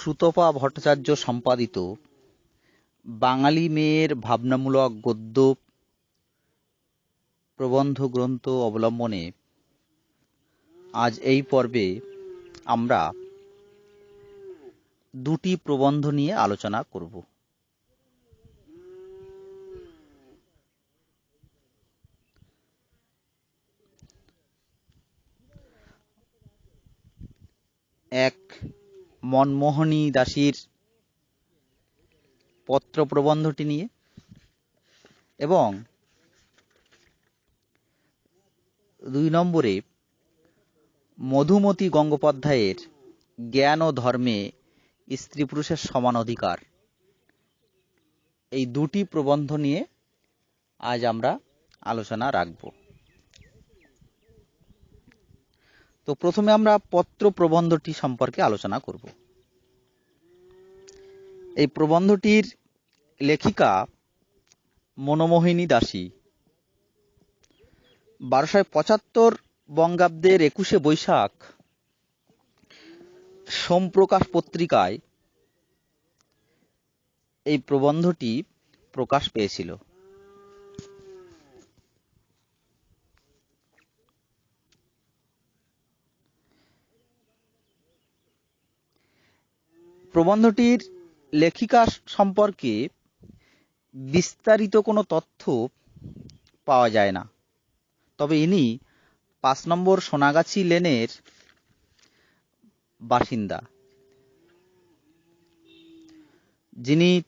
সুতপা ভট্টাচার্য সম্পাদিত, বাঙালি মেয়ের ভাবনামূলক গদ্য প্রবন্ধ গ্রন্থ অবলম্বনে আজ এই পর্বে আমরা দুটি প্রবন্ধ নিয়ে আলোচনা করব। এক মনমোহনী দাসীর পত্র প্রবন্ধটি নিয়ে এবং দুই নম্বরে মধুমতি গঙ্গোপাধ্যায়ের জ্ঞান ও ধর্মে স্ত্রী পুরুষের সমান অধিকার। এই দুটি প্রবন্ধ নিয়ে আজ আমরা আলোচনা রাখব। তো প্রথমে আমরা পত্র প্রবন্ধটি সম্পর্কে আলোচনা করব। এই প্রবন্ধটির লেখিকা মনোমোহিনী দাসী। বারোশো পঁচাত্তর বঙ্গাব্দের একুশে বৈশাখ, সোমপ্রকাশ পত্রিকায় এই প্রবন্ধটি প্রকাশ পেয়েছিল। প্রবন্ধটির লেখিকা সম্পর্কে বিস্তারিত কোনো তথ্য পাওয়া যায় না। তবে ইনি পাঁচ নম্বর সোনাগাছি লেনের বাসিন্দা। যিনি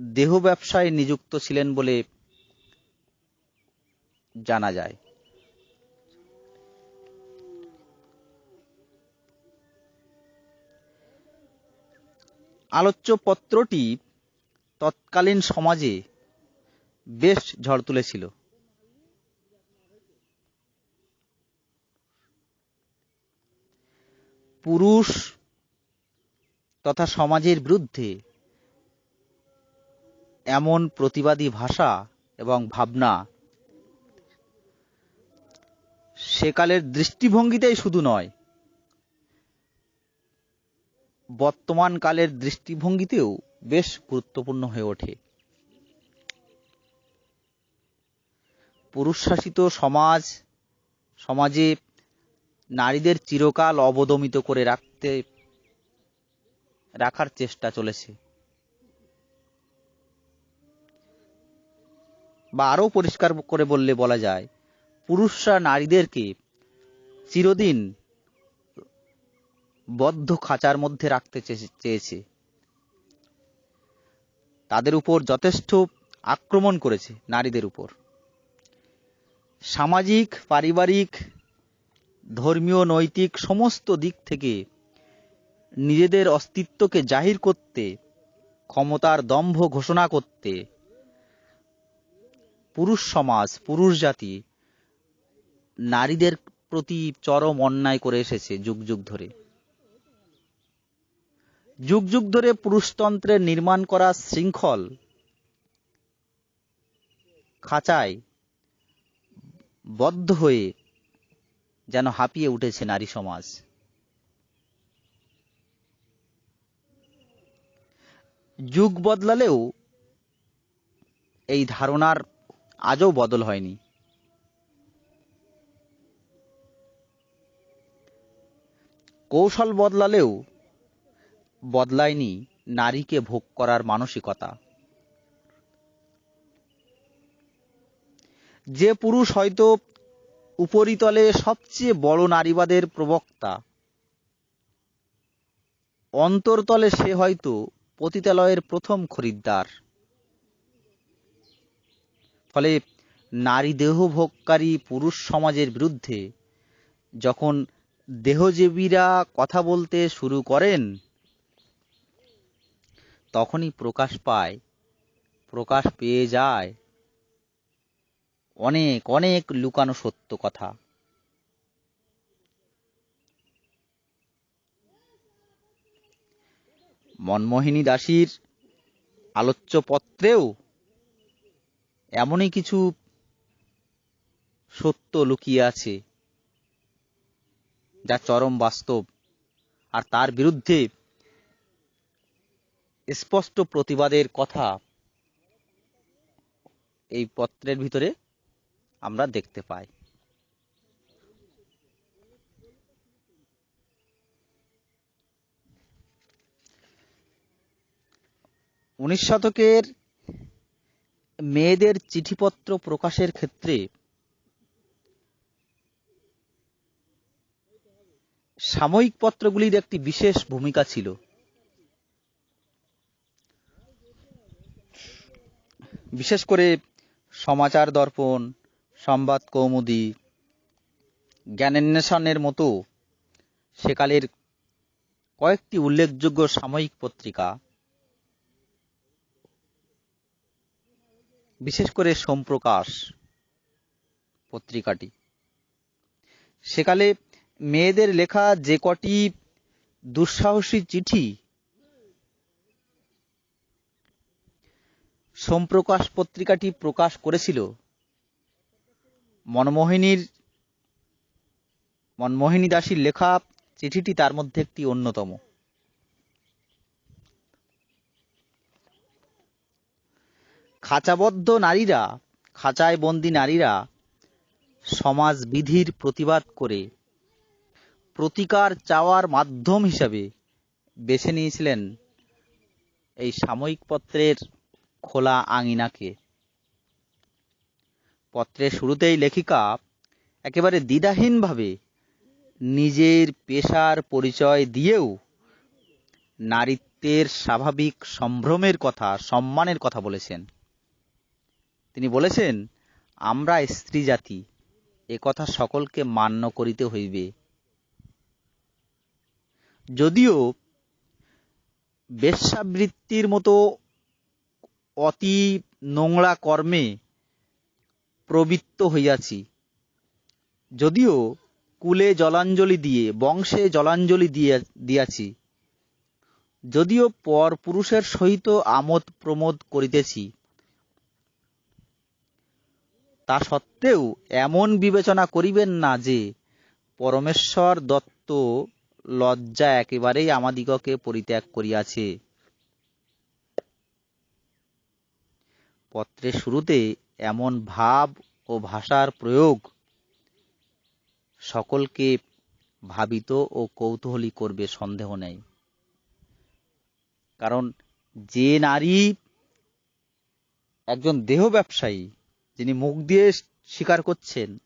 দেহ ব্যবসায় নিযুক্ত ছিলেন বলে জানা যায়। আলোচ্য পত্রটি তৎকালীন সমাজে বেশ ঝড় তুলেছিল। পুরুষ তথা সমাজের বিরুদ্ধে এমন প্রতিবাদী ভাষা এবং ভাবনা সেকালের দৃষ্টিভঙ্গিতেই শুধু নয় বর্তমান কালের দৃষ্টিভঙ্গিতেও বেশ গুরুত্বপূর্ণ হয়ে ওঠে। পুরুষ শাসিত সমাজ, সমাজে নারীদের চিরকাল অবদমিত করে রাখতে, রাখার চেষ্টা চলেছে। বা আরও পরিষ্কার করে বললে বলা যায়, পুরুষরা নারীদেরকে চিরদিন বদ্ধ খাঁচার মধ্যে রাখতে চেয়েছে। তাদের উপর যথেষ্ট আক্রমণ করেছে নারীদের উপর। সামাজিক, পারিবারিক, ধর্মীয়, নৈতিক সমস্ত দিক থেকে নিজেদের অস্তিত্বকে জাহির করতে, ক্ষমতার দম্ভ ঘোষণা করতে পুরুষ সমাজ, পুরুষ জাতি নারীদের প্রতি চরম অন্যায় করে এসেছে যুগ যুগ ধরে। যুগ যুগ ধরে পুরুষতন্ত্রের নির্মাণ করা শৃঙ্খল খাঁচায় বদ্ধ হয়ে যেন হাঁপিয়ে উঠেছে নারী সমাজ। যুগ বদলালেও এই ধারণার আজও বদল হয়নি। কৌশল বদলালেও বদলায়নি নারীকে ভোগ করার মানসিকতা। যে পুরুষ হয়তো উপরিতলে সবচেয়ে বড় নারীবাদের প্রবক্তা, অন্তরতলে সে হয়তো পতিতালয়ের প্রথম খরিদ্দার। ফলে নারী দেহ ভোগকারী পুরুষ সমাজের বিরুদ্ধে যখন দেহজীবীরা কথা বলতে শুরু করেন তখনই প্রকাশ পায়, প্রকাশ পেয়ে যায় অনেক অনেক লুকানো সত্য কথা। মনমোহিনী দাসীর আলোচ্য পত্রেও এমনই কিছু সত্য লুকিয়ে আছে, যা চরম বাস্তব, আর তার বিরুদ্ধে স্পষ্ট প্রতিবাদের কথা এই পত্রের ভিতরে আমরা দেখতে পাই। উনিশ শতকের মেয়েদের চিঠিপত্র প্রকাশের ক্ষেত্রে সাময়িক পত্রগুলির একটি বিশেষ ভূমিকা ছিল। বিশেষ করে সমাচার দর্পণ, সংবাদ কৌমুদি জ্ঞানান্বেষণের মতো সেকালের কয়েকটি উল্লেখযোগ্য সাময়িক পত্রিকা, বিশেষ করে সোমপ্রকাশ পত্রিকাটি। সেকালে মেয়েদের লেখা যে কটি দুঃসাহসী চিঠি সোমপ্রকাশ পত্রিকাটি প্রকাশ করেছিল মনমোহিনীর, মনমোহিনী দাসীর লেখা চিঠিটি তার মধ্যে একটি অন্যতম। খাঁচাবদ্ধ নারীরা, খাঁচায় বন্দী নারীরা সমাজ বিধির প্রতিবাদ করে প্রতিকার চাওয়ার মাধ্যম হিসাবে বেছে নিয়েছিলেন এই সাময়িক পত্রের খোলা আঙিনাকে। পত্রের শুরুতেই লেখিকা একেবারে দ্বিধাহীনভাবে নিজের পেশার পরিচয় দিয়েও নারীত্বের স্বাভাবিক সম্ভ্রমের কথা, সম্মানের কথা বলেছেন। তিনি বলেছেন, আমরা স্ত্রী জাতি, এ কথা সকলকে মান্য করিতে হইবে। যদিও বেশ্যাবৃত্তির মতো অতি নোংরা কর্মে প্রবৃত্ত হইয়াছি। যদিও কুলে জলাঞ্জলি দিয়ে, বংশে জলাঞ্জলি দিয়ে, দিয়াছি। যদিও পর পুরুষের সহিত আমোদ প্রমোদ করিতেছি। তা সত্ত্বেও এমন বিবেচনা করিবেন না যে, পরমেশ্বর দত্ত লজ্জা একেবারেই আমাদিগকে পরিত্যাগ করিয়াছে। পত্রের শুরুতে এমন ভাব ও ভাষার প্রয়োগ সকলকে ভাবিত ও কৌতূহলী করবে সন্দেহ নেই। কারণ যে নারী একজন দেহ ব্যবসায়ী, যিনি মুখ দিয়ে স্বীকার করছেন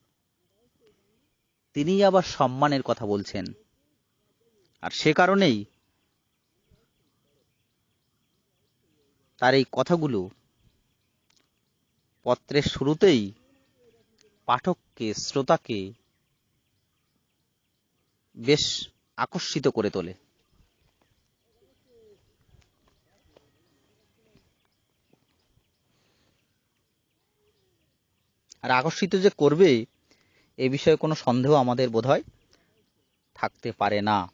তিনি আবার সম্মানের কথা বলছেন। আর সে কারণেই তার এই কথাগুলো পত্রের শুরুতেই পাঠককে, শ্রোতাকে বেশ আকর্ষিত করে তোলে। আর আকর্ষিত যে করবে, এ বিষয়ে কোনো সন্দেহ আমাদের বোধহয় থাকতে পারে না।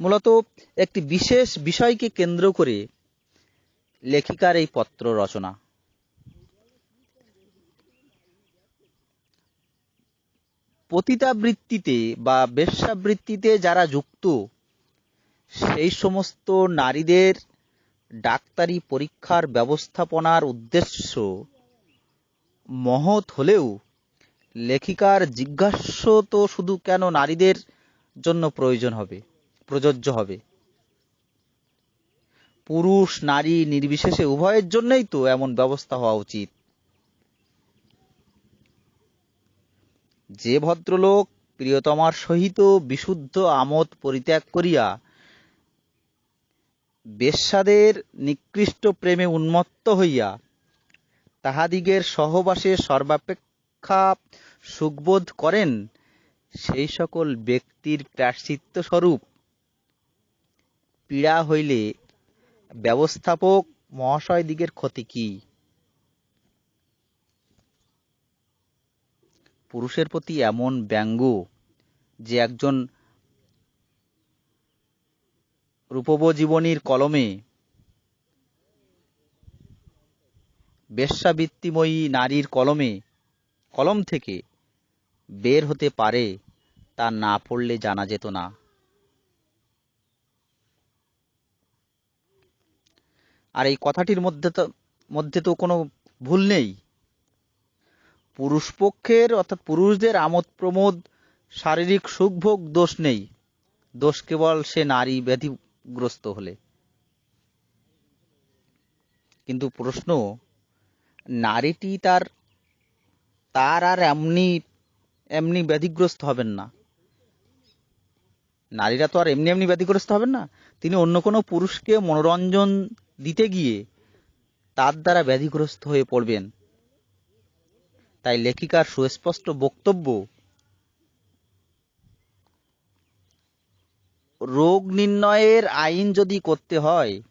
মূলত একটি বিশেষ বিষয়কে কেন্দ্র করে লেখিকার এই পত্র রচনা। পতিতাবৃত্তিতে বা বেশ্যাবৃত্তিতে যারা যুক্ত, সেই সমস্ত নারীদের ডাক্তারি পরীক্ষার ব্যবস্থাপনার উদ্দেশ্য মহৎ হলেও লেখিকার জিজ্ঞাস্য তো শুধু কেন নারীদের জন্য প্রয়োজন হবে, প্রযোজ্য হবে। পুরুষ, নারী নির্বিশেষে উভয়ের জন্যই তো এমন ব্যবস্থা হওয়া উচিত। যে ভদ্রলোক প্রিয়তমার সহিত বিশুদ্ধ আমোদ পরিত্যাগ করিয়া বেশ্যাদের নিকৃষ্ট প্রেমে উন্মত্ত হইয়া তাহাদিগের সহবাসে সর্বাপেক্ষা সুখবোধ করেন, সেই সকল ব্যক্তির প্রাশ্চিত্য স্বরূপ পীড়া হইলে ব্যবস্থাপক মহাশয় মহাশয়দিগের ক্ষতি কি? পুরুষের প্রতি এমন ব্যঙ্গ যে একজন রূপব জীবনীর কলমে বেশ্যাবৃত্তিময়ী নারীর কলমে, কলম থেকে বের হতে পারে তা না পড়লে জানা যেত না। আর এই কথাটির মধ্যে তো মধ্যে তো কোনো ভুল নেই। পুরুষ পক্ষের অর্থাৎ পুরুষদের আমোদ প্রমোদ শারীরিক সুখভোগ দোষ নেই। দোষ কেবল সে নারী ব্যাধিগ্রস্ত হলে। কিন্তু প্রশ্ন, নারীটি তার তার আর এমনি এমনি ব্যাধিগ্রস্ত হবেন না। নারীরা তো আর এমনি এমনি ব্যাধিগ্রস্ত হবেন না। তিনি অন্য কোনো পুরুষকে মনোরঞ্জন দিতে গিয়ে তার দ্বারা ব্যাধিগ্রস্ত হয়ে পড়বেন। তাই লেখিকার সুস্পষ্ট বক্তব্য, রোগ নির্ণয়ের আইন যদি করতে হয়,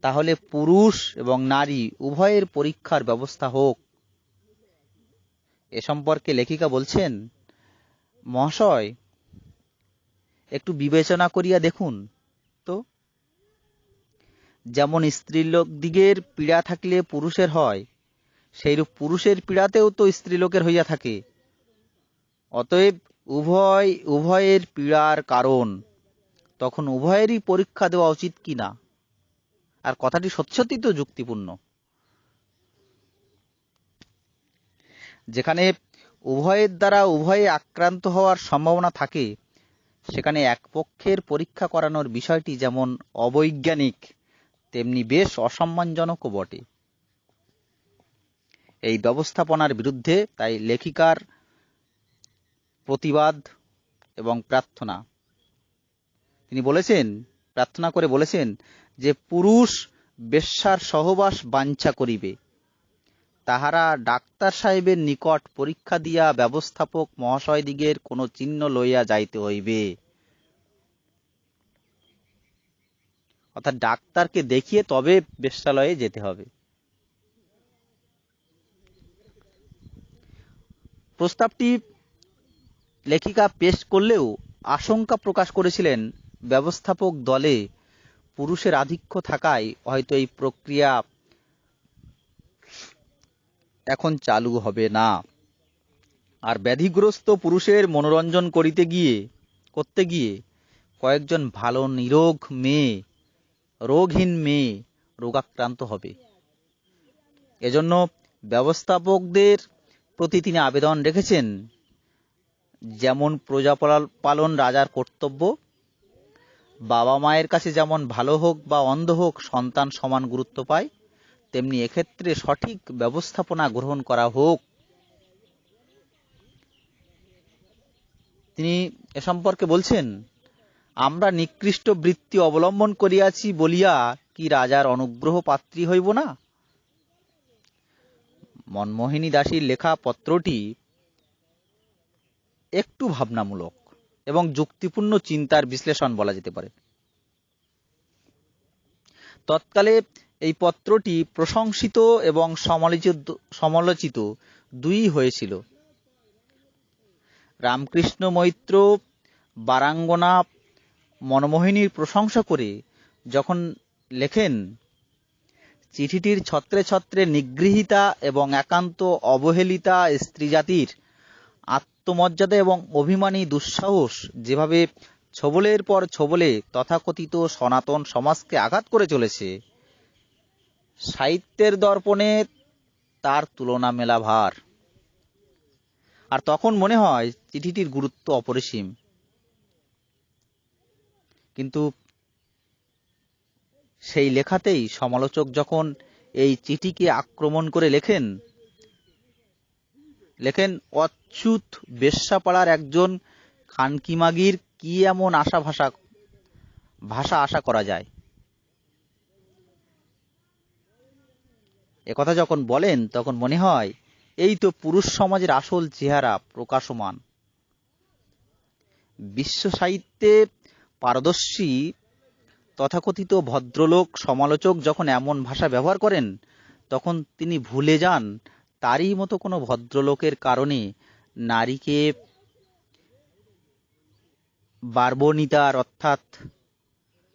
তাহলে পুরুষ এবং নারী উভয়ের পরীক্ষার ব্যবস্থা হোক। এ সম্পর্কে লেখিকা বলছেন, মহাশয়, একটু বিবেচনা করিয়া দেখুন তো। যেমন স্ত্রীলোক দিগের পীড়া থাকলে পুরুষের হয়, সেইরূপ পুরুষের পীড়াতেও তো স্ত্রীলোকের হইয়া থাকে। অতএব উভয়, উভয়ের পীড়ার কারণ। তখন উভয়েরই পরীক্ষা দেওয়া উচিত কি না? আর কথাটি সত্যি সত্যি তো যুক্তিপূর্ণ। যেখানে উভয়ের দ্বারা উভয়ে আক্রান্ত হওয়ার সম্ভাবনা থাকে, সেখানে এক পক্ষের পরীক্ষা করানোর বিষয়টি যেমন অবৈজ্ঞানিক তেমনি বেশ অসম্মানজনকও বটে। এই ব্যবস্থাপনার বিরুদ্ধে তাই লেখিকার প্রতিবাদ এবং প্রার্থনা। তিনি বলেছেন, প্রার্থনা করে বলেছেন যে পুরুষ বেশ্যার সহবাস বাঞ্ছা করিবে। তাহারা ডাক্তার সাহেবের নিকট পরীক্ষা দিয়া ব্যবস্থাপক মহাশয়দিগের কোনো চিহ্ন লইয়া যাইতে হইবে। অর্থাৎ ডাক্তারকে দেখিয়ে তবে বেশ্যালয়ে যেতে হবে। প্রস্তাবটি লেখিকা পেশ করলেও আশঙ্কা প্রকাশ করেছিলেন ব্যবস্থাপক দলে পুরুষের আধিক্য থাকায় হয়তো এই প্রক্রিয়া এখন চালু হবে না। আর ব্যাধিগ্রস্ত পুরুষের মনোরঞ্জন করিতে গিয়ে, করতে গিয়ে কয়েকজন ভালো নিরোগ মেয়ে রোগহীন মেয়ে রোগাক্রান্ত হবে। এজন্য ব্যবস্থাপকদের প্রতি তিনি আবেদন রেখেছেন, যেমন প্রজা পালন রাজার কর্তব্য, বাবা মায়ের কাছে যেমন ভালো হোক বা অন্ধ হোক সন্তান সমান গুরুত্ব পায়, তেমনি এক্ষেত্রে সঠিক ব্যবস্থাপনা গ্রহণ করা হোক। তিনি এ সম্পর্কে বলছেন আমরা নিকৃষ্ট বৃত্তি অবলম্বন করিয়াছি বলিয়া কি রাজার অনুগ্রহ পাত্রী হইব না? মনমোহিনী দাসীর লেখা পত্রটি একটু ভাবনামূলক এবং যুক্তিপূর্ণ চিন্তার বিশ্লেষণ বলা যেতে পারে। তৎকালে এই পত্রটি প্রশংসিত এবং সমালোচিত সমালোচিত দুই হয়েছিল। রামকৃষ্ণ মৈত্র বারাঙ্গনা মনমোহিনীর প্রশংসা করে যখন লেখেন, চিঠিটির ছত্রে ছত্রে নিগৃহীতা এবং একান্ত অবহেলিতা স্ত্রী জাতির আত্মমর্যাদা এবং অভিমানী দুঃসাহস যেভাবে ছবলের পর ছবলে তথাকথিত সনাতন সমাজকে আঘাত করে চলেছে, সাহিত্যের দর্পণে তার তুলনা মেলা ভার আর তখন মনে হয়, চিঠিটির গুরুত্ব অপরিসীম। কিন্তু সেই লেখাতেই সমালোচক যখন এই চিঠিকে আক্রমণ করে লেখেন লেখেন, অচ্যুত বেশ্যাপাড়ার একজন খানকিমাগির কি এমন আশা ভাষা ভাষা আশা করা যায়? একথা যখন বলেন, তখন মনে হয়, এই তো পুরুষ সমাজের আসল চেহারা প্রকাশমান। বিশ্ব সাহিত্যে পারদর্শী, তথাকথিত ভদ্রলোক, সমালোচক যখন এমন ভাষা ব্যবহার করেন, তখন তিনি ভুলে যান তারই মতো কোনো ভদ্রলোকের কারণে নারীকে বার্বনিতার অর্থাৎ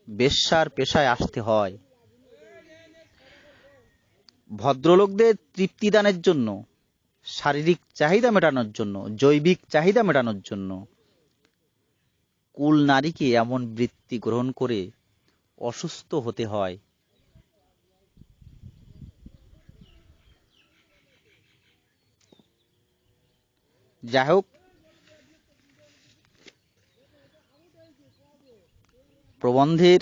বেশ্যার পেশায় আসতে হয়। ভদ্রলোকদের তৃপ্তিদানের জন্য, শারীরিক চাহিদা মেটানোর জন্য, জৈবিক চাহিদা মেটানোর জন্য কুল নারীকে এমন বৃত্তি গ্রহণ করে অসুস্থ হতে হয়। যাই হোক প্রবন্ধের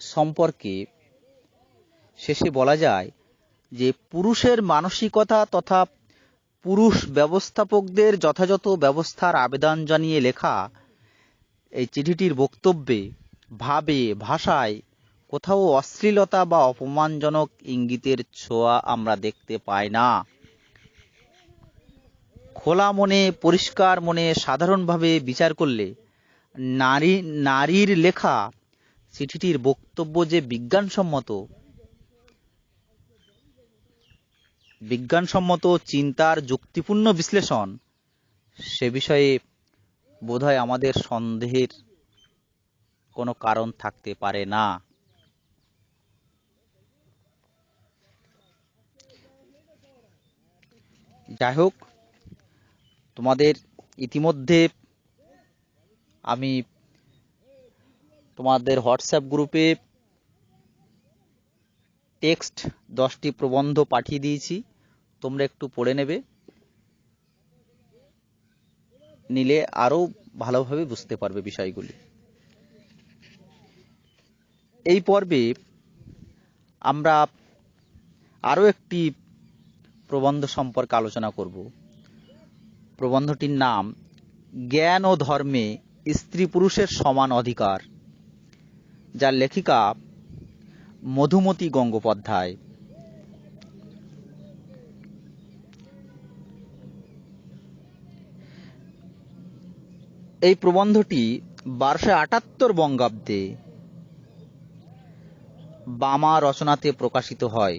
সম্পর্কে শেষে বলা যায় যে, পুরুষের মানসিকতা তথা পুরুষ ব্যবস্থাপকদের যথাযথ ব্যবস্থার আবেদন জানিয়ে লেখা এই চিঠিটির বক্তব্যে ভাবে, ভাষায় কোথাও অশ্লীলতা বা অপমানজনক ইঙ্গিতের ছোঁয়া আমরা দেখতে পাই না। খোলা মনে, পরিষ্কার মনে, সাধারণভাবে বিচার করলে নারী, নারীর লেখা চিঠিটির বক্তব্য যে বিজ্ঞানসম্মত বিজ্ঞানসম্মত চিন্তার যুক্তিপূর্ণ বিশ্লেষণ, সে বিষয়ে বোধহয় আমাদের সন্দেহের কোনো কারণ থাকতে পারে না। যাই হোক, তোমাদের ইতিমধ্যে আমি তোমাদের হোয়াটসঅ্যাপ গ্রুপে টেক্সট দশটি প্রবন্ধ পাঠিয়ে দিয়েছি। তোমরা একটু পড়ে নেবে। নিলে আরও ভালোভাবে বুঝতে পারবে বিষয়গুলি। এই পর্বে আমরা আরও একটি প্রবন্ধ সম্পর্কে আলোচনা করব। প্রবন্ধটির নাম, জ্ঞান ও ধর্মে স্ত্রী পুরুষের সমান অধিকার যার লেখিকা মধুমতি গঙ্গোপাধ্যায়। এই প্রবন্ধটি বারোশো আটাত্তর বঙ্গাব্দে বামা রচনাতে প্রকাশিত হয়।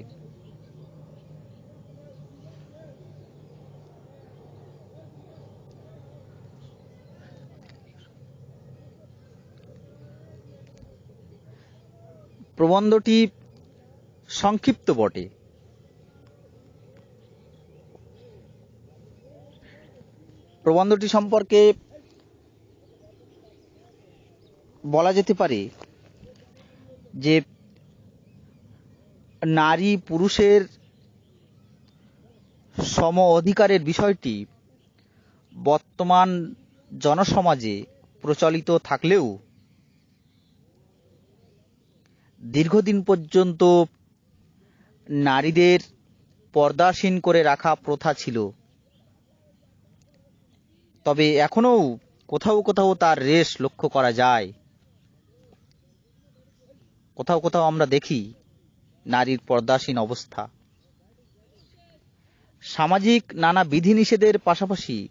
প্রবন্ধটি সংক্ষিপ্ত বটে। প্রবন্ধটি সম্পর্কে বলা যেতে পারে যে নারী পুরুষের সম অধিকারের বিষয়টি বর্তমান জনসমাজে প্রচলিত থাকলেও দীর্ঘদিন পর্যন্ত নারীদের পর্দাসীন করে রাখা প্রথা ছিল। তবে এখনও কোথাও কোথাও তার রেশ লক্ষ্য করা যায়। কোথাও কোথাও আমরা দেখি নারীর পর্দাসীন অবস্থা। সামাজিক নানা বিধিনিষেধের পাশাপাশি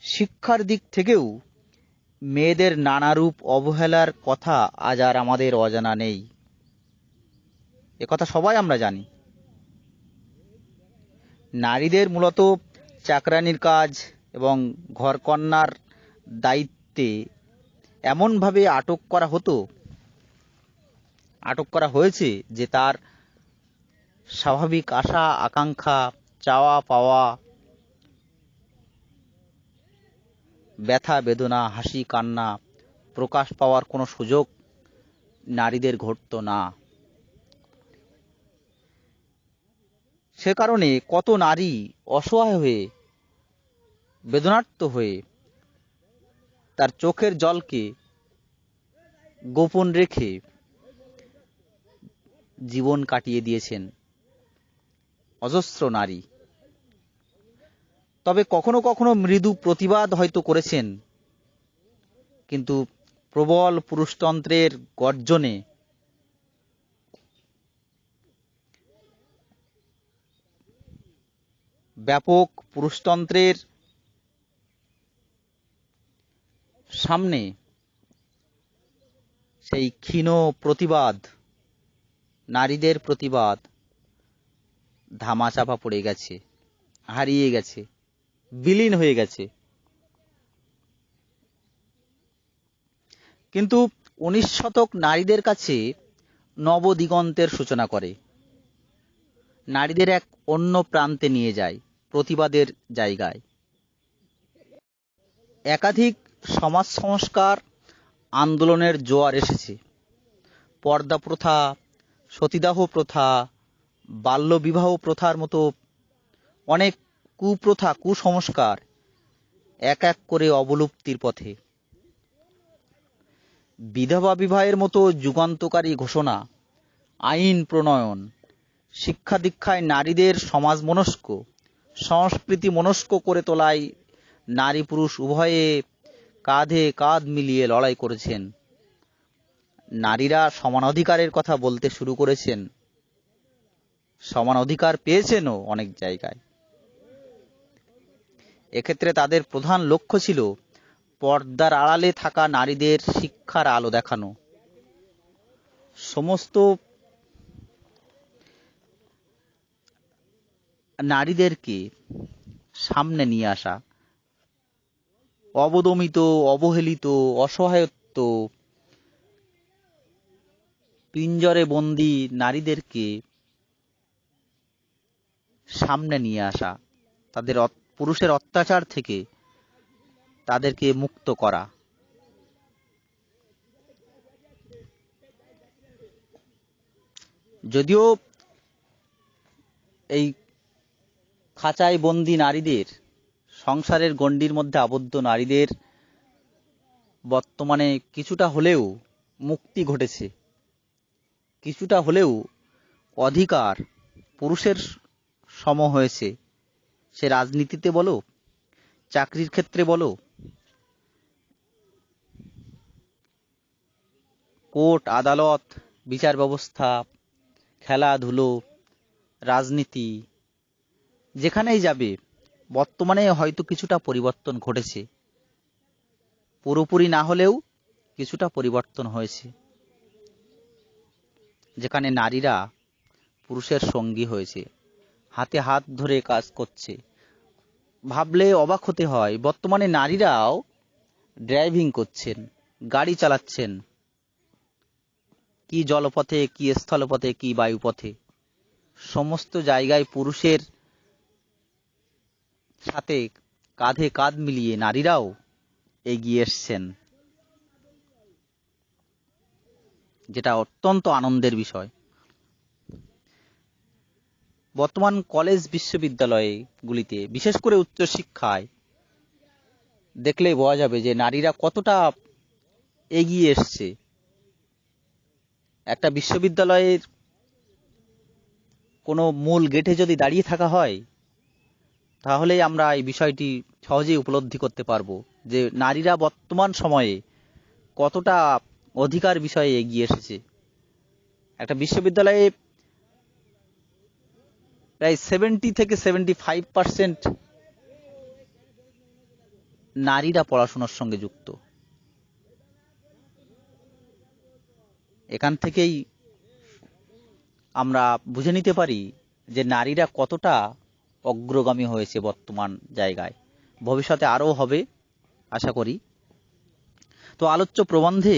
শিক্ষার দিক থেকেও মেয়েদের নানারূপ অবহেলার কথা আজ আর আমাদের অজানা নেই। কথা সবাই আমরা জানি। নারীদের মূলত চাকরানির কাজ এবং ঘরকন্যার দায়িত্বে এমনভাবে আটক করা হতো আটক করা হয়েছে যে তার স্বাভাবিক আশা, আকাঙ্ক্ষা, চাওয়া পাওয়া, ব্যথা, বেদনা, হাসি, কান্না প্রকাশ পাওয়ার কোনো সুযোগ নারীদের ঘটত না। সে কারণে কত নারী অসহায় হয়ে, বেদনার্ত হয়ে তার চোখের জলকে গোপন রেখে জীবন কাটিয়ে দিয়েছেন। অজস্র নারী। তবে কখনো কখনো মৃদু প্রতিবাদ হয়তো করেছেন। কিন্তু প্রবল পুরুষতন্ত্রের গর্জনে ব্যাপক পুরুষতন্ত্রের সামনে সেই ক্ষীণ প্রতিবাদ নারীদের প্রতিবাদ। ধামাচাপা পড়ে গেছে, হারিয়ে গেছে, বিলীন হয়ে গেছে। কিন্তু উনিশ শতক নারীদের কাছে নবদিগন্তের সূচনা করে। নারীদের এক অন্য প্রান্তে নিয়ে যায়, প্রতিবাদের জায়গায়। একাধিক সমাজ সংস্কার আন্দোলনের জোয়ার এসেছে। পর্দা প্রথা সতীদাহ প্রথা, বাল্যবিবাহ প্রথার মতো অনেক কুপ্রথা, কুসংস্কার এক এক করে অবলুপ্তির পথে। বিধবা বিবাহের মতো যুগান্তকারী ঘোষণা, আইন প্রণয়ন, শিক্ষা দীক্ষায় নারীদের সমাজ মনস্ক, সংস্কৃতি মনস্ক করে তোলায় নারী পুরুষ উভয়ে কাঁধে কাঁধ মিলিয়ে লড়াই করেছেন। নারীরা সমান অধিকারের কথা বলতে শুরু করেছেন। সমান অধিকার পেয়েছেনও অনেক জায়গায়। এক্ষেত্রে তাদের প্রধান লক্ষ্য ছিল পর্দার আড়ালে থাকা নারীদের শিক্ষার আলো দেখানো। সমস্ত নারীদেরকে সামনে নিয়ে আসা। অবদমিত, অবহেলিত, অসহায়ত্ব পিঞ্জরে বন্দি নারীদেরকে সামনে নিয়ে আসা, তাদের পুরুষের অত্যাচার থেকে তাদেরকে মুক্ত করা। যদিও এই খাঁচায় বন্দি নারীদের, সংসারের গণ্ডির মধ্যে আবদ্ধ নারীদের বর্তমানে কিছুটা হলেও মুক্তি ঘটেছে। কিছুটা হলেও অধিকার পুরুষের সম হয়েছে। সে রাজনীতিতে বলো, চাকরির ক্ষেত্রে বলো, কোর্ট, আদালত, বিচার ব্যবস্থা, খেলাধুলো, রাজনীতি, যেখানেই যাবে, বর্তমানে হয়তো কিছুটা পরিবর্তন ঘটেছে। পুরোপুরি না হলেও কিছুটা পরিবর্তন হয়েছে। যেখানে নারীরা পুরুষের সঙ্গী হয়েছে। হাতে হাত ধরে কাজ করছে। ভাবলে অবাক হতে হয়, বর্তমানে নারীরাও ড্রাইভিং করছেন, গাড়ি চালাচ্ছেন। কি জলপথে, কি স্থলপথে, কি বায়ুপথে। সমস্ত জায়গায় পুরুষের সাথে কাঁধে কাঁধ মিলিয়ে নারীরাও এগিয়ে এসছেন। যেটা অত্যন্ত আনন্দের বিষয়। বর্তমান কলেজ বিশ্ববিদ্যালয়ে গুলিতে বিশেষ করে উচ্চশিক্ষায়, দেখলেই বোঝা যাবে যে নারীরা কতটা এগিয়ে এসছে। একটা বিশ্ববিদ্যালয়ের কোনো মূল গেটে যদি দাঁড়িয়ে থাকা হয় তাহলে আমরা এই বিষয়টি সহজেই উপলব্ধি করতে পারব যে নারীরা বর্তমান সময়ে কতটা অধিকার বিষয়ে এগিয়ে এসেছে। একটা বিশ্ববিদ্যালয়ে প্রায় সেভেন্টি থেকে সেভেন্টি ফাইভ পার্সেন্ট নারীরা পড়াশোনার সঙ্গে যুক্ত। এখান থেকেই আমরা বুঝে নিতে পারি যে নারীরা কতটা অগ্রগামী হয়েছে বর্তমান জায়গায়। ভবিষ্যতে আরও হবে, আশা করি। তো আলোচ্য প্রবন্ধে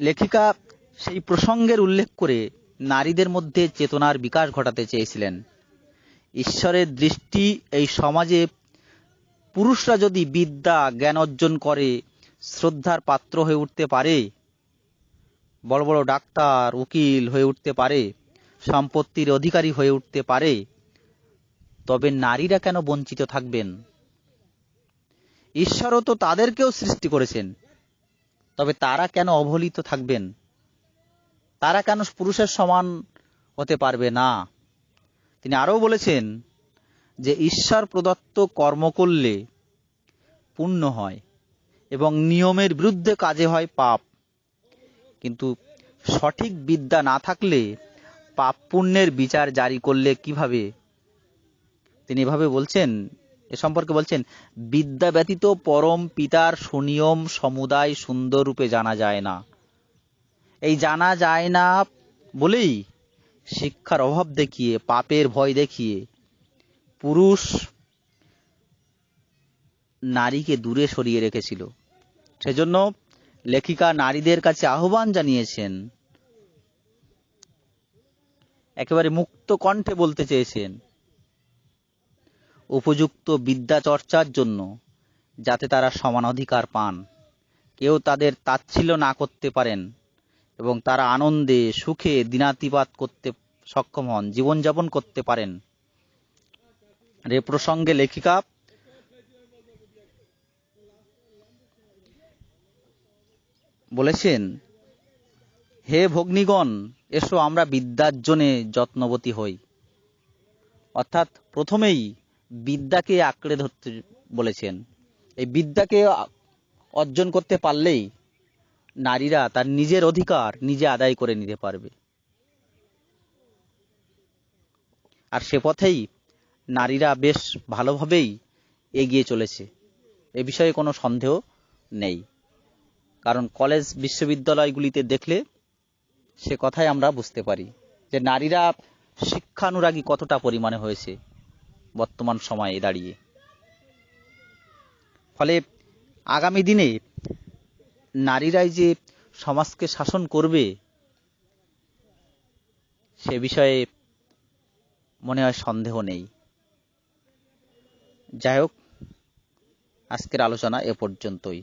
লেখিকা সেই প্রসঙ্গের উল্লেখ করে নারীদের মধ্যে চেতনার বিকাশ ঘটাতে চেয়েছিলেন। ঈশ্বরের দৃষ্টি এই সমাজে পুরুষরা যদি বিদ্যা, জ্ঞান অর্জন করে, শ্রদ্ধার পাত্র হয়ে উঠতে পারে, বড় বড় ডাক্তার, উকিল হয়ে উঠতে পারে, সম্পত্তির অধিকারী হয়ে উঠতে পারে, তবে নারীরা কেন বঞ্চিত থাকবেন? ঈশ্বরও তো তাদেরকেও সৃষ্টি করেছেন। তবে তারা কেন অবহেলিত থাকবেন? তারা কেন পুরুষের সমান হতে পারবে না? তিনি আরও বলেছেন যে ঈশ্বর প্রদত্ত কর্ম করলে পুণ্য হয় এবং নিয়মের বিরুদ্ধে কাজে হয় পাপ। কিন্তু সঠিক বিদ্যা না থাকলে পাপ পুণ্যের বিচার জারি করলে কীভাবে? তিনি এভাবে বলছেন এ সম্পর্কে বলছেন, বিদ্যা ব্যতীত পরম পিতার সুনিয়ম সমুদায় সুন্দর রূপে জানা যায় না। এই জানা যায় না বলেই শিক্ষার অভাব দেখিয়ে, পাপের ভয় দেখিয়ে পুরুষ নারীকে দূরে সরিয়ে রেখেছিল। সেজন্য লেখিকা নারীদের কাছে আহ্বান জানিয়েছেন, একেবারে মুক্ত কণ্ঠে বলতে চেয়েছেন উপযুক্ত বিদ্যা চর্চার জন্য, যাতে তারা সমান অধিকার পান। কেউ তাদের তাচ্ছিল্য না করতে পারেন এবং তারা আনন্দে, সুখে দিনাতিপাত করতে সক্ষম হন, জীবনযাপন করতে পারেন। এ প্রসঙ্গে লেখিকা বলেছেন, হে ভগ্নিগণ, এসো আমরা বিদ্যার জন্যে যত্নবতী হই। অর্থাৎ প্রথমেই বিদ্যাকে আঁকড়ে ধরতে বলেছেন। এই বিদ্যাকে অর্জন করতে পারলেই নারীরা তার নিজের অধিকার নিজে আদায় করে নিতে পারবে। আর সে পথেই নারীরা বেশ ভালোভাবেই এগিয়ে চলেছে। এ বিষয়ে কোনো সন্দেহ নেই। কারণ কলেজ বিশ্ববিদ্যালয়গুলিতে দেখলে সে কথাই আমরা বুঝতে পারি যে নারীরা শিক্ষানুরাগী কতটা পরিমাণে হয়েছে। বর্তমান সময়ে দাঁড়িয়ে। ফলে আগামী দিনে নারীরাই যে সমাজকে শাসন করবে, সে বিষয়ে মনে হয় সন্দেহ নেই। যাই হোক, আজকের আলোচনা এ পর্যন্তই।